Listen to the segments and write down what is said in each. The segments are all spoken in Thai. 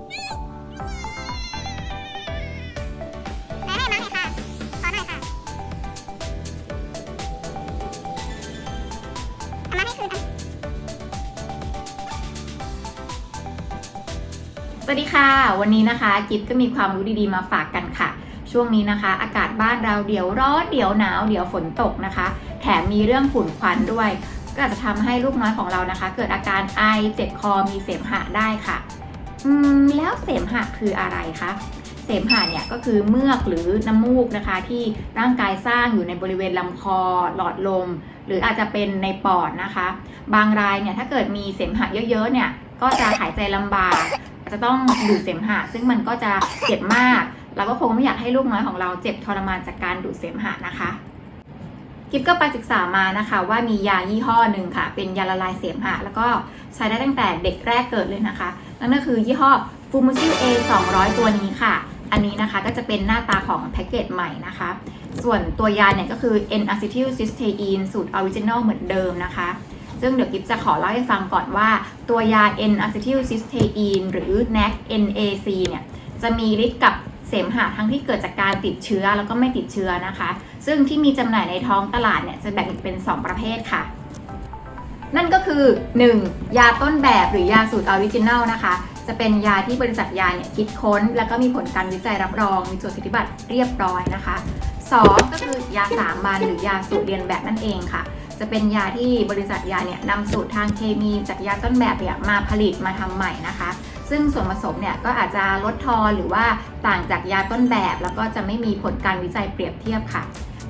สวัสดีค่ะ วันนี้นะคะกิฟก็มีความรู้ดีๆมาฝากกันค่ะ ช่วงนี้นะคะ อากาศบ้านเราเดี๋ยวร้อนเดี๋ยวหนาวเดี๋ยวฝนตกนะคะ แถมมีเรื่องฝุ่นควันด้วย ก็อาจจะทำให้ลูกน้อยของเรานะคะ เกิดอาการไอเจ็บคอมีเสมหะได้ค่ะ อืมแล้วเสมหะคืออะไรคะเสมหะเนี่ยก็คือเมือกหรือน้ำมูกนะคะ ที่ร่างกายสร้างอยู่ในบริเวณลำคอ หลอดลม หรืออาจจะเป็นในปอดนะคะ บางรายเนี่ยถ้าเกิดมีเสมหะเยอะๆเนี่ยก็จะหายใจลำบากจจะต้องดูดเสมหะ ซึ่งมันก็จะเจ็บมาก เราก็คงไม่อยากให้ลูกน้อยของเราเจ็บทรมานจากการดูดเสมหะนะคะกิฟก็ไปศึกษามานะคะ ว่ามียายี่ห้อหนึ่งค่ะ เป็นยาละลายเสมหะ แล้วก็ใช้ได้ตั้งแต่เด็กแรกเกิดเลยนะคะ นั่นก็คือยี่ห้อฟูมูซิล A 200 ตัวนี้ค่ะ อันนี้นะคะก็จะเป็นหน้าตาของแพ็กเกจใหม่นะคะ ส่วนตัวยาเนี่ยก็คือ N acetyl cysteine สูตรออริจินอลเหมือนเดิมนะคะ ซึ่งเดี๋ยวกิฟจะขอเล่าให้ฟังก่อนว่า ตัวยา N acetyl cysteine หรือ NAC NAC เนี่ยจะมีฤทธิ์กับเสมหะทั้งที่เกิดจากการติดเชื้อแล้วก็ไม่ติดเชื้อนะคะ ซึ่งที่มีจำหน่ายในท้องตลาดเนี่ยจะแบ่งเป็น 2 ประเภทค่ะ นั่นก็คือ 1. ยาต้นแบบหรือยาสูตรออริจินัลนะคะ จะเป็นยาที่บริษัทยาเนี่ยคิดค้น แล้วก็มีผลการวิจัยรับรอง มีจดสิทธิบัตรเรียบร้อยนะคะ 2. ก็คือยาสามัญหรือยาสูตรเรียนแบบนั่นเองค่ะ จะเป็นยาที่บริษัทยาเนี่ยนำสูตรทางเคมีจากยาต้นแบบเนี่ยมาผลิตมาทำใหม่นะคะ ซึ่งส่วนผสมเนี่ยก็อาจจะลดทอนหรือว่าต่างจากยาต้นแบบ แล้วก็จะไม่มีผลการวิจัยเปรียบเทียบค่ะ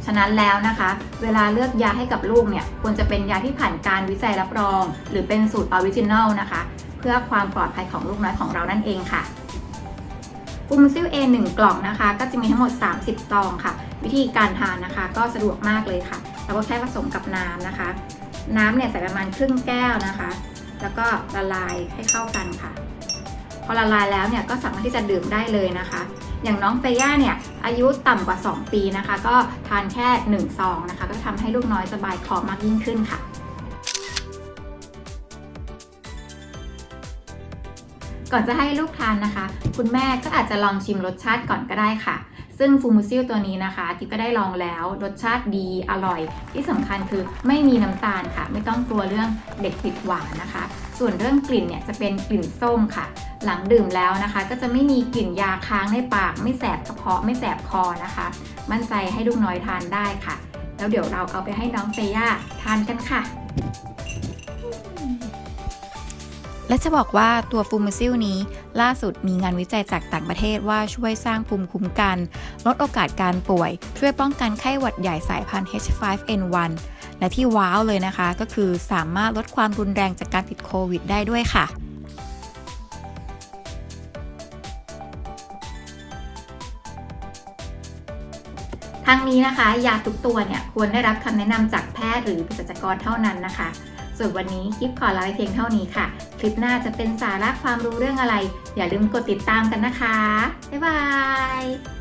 ฉะนั้นแล้วนะคะ เวลาเลือกยาให้กับลูกเนี่ยควรจะเป็นยาที่ผ่านการวิจัยรับรอง หรือเป็นสูตรออริจินัลนะคะ เพื่อความปลอดภัยของลูกน้อยของเรานั่นเองค่ะฟูมซิล A 1กล่องนะคะ ก็จะมีทั้งหมด 30 ซองค่ะ วิธีการทานนะคะ ก็สะดวกมากเลยค่ะเราก็แค่ผสมกับน้ำนะคะ น้ำเนี่ยใส่ประมาณครึ่งแก้วนะคะ แล้วก็ละลายให้เข้ากันค่ะ พอละลายแล้วเนี่ยก็สามารถที่จะดื่มได้เลยนะคะ อย่างน้องเฟย่าเนี่ย อายุต่ำกว่า 2 ปีนะคะ ก็ทานแค่1ซองนะคะ ก็ทำให้ลูกน้อยสบายคอมากยิ่งขึ้นค่ะก่อนจะให้ลูกทานนะคะ คุณแม่ก็อาจจะลองชิมรสชาติก่อนก็ได้ค่ะ ซึ่งฟูมูซิลตัวนี้นะคะกิ๊บก็ได้ลองแล้วรสชาติดีอร่อย ที่สำคัญคือไม่มีน้ำตาลค่ะ ไม่ต้องกลัวเรื่องเด็กติดหวานนะคะ ส่วนเรื่องกลิ่นเนี่ยจะเป็นกลิ่นส้มค่ะ หลังดื่มแล้วนะคะ ก็จะไม่มีกลิ่นยาค้างในปาก ไม่แสบกระเพาะไม่แสบคอนะคะ มั่นใจให้ลูกน้อยทานได้ค่ะ แล้วเดี๋ยวเราเอาไปให้น้องเฟย่าทานกันค่ะ และจะบอกว่าตัวฟูมิซิลนี้ ล่าสุดมีงานวิจัยจากต่างประเทศว่าช่วยสร้างภูมิคุ้มกัน ลดโอกาสการป่วย ช่วยป้องกันไข้หวัดใหญ่สายพันธุ์ H5N1 และที่ว้าวเลยนะคะก็คือสามารถลดความรุนแรงจากการติดโควิดได้ด้วยค่ะ ทั้งนี้นะคะ ยาทุกตัวเนี่ยควรได้รับคำแนะนำจากแพทย์หรือเภสัชกรเท่านั้นนะคะ ส่วนวันนี้คลิปขอลาไปเพียงเท่านี้ค่ะ คลิปหน้าจะเป็นสาระความรู้เรื่องอะไร อย่าลืมกดติดตามกันนะคะ บ๊ายบาย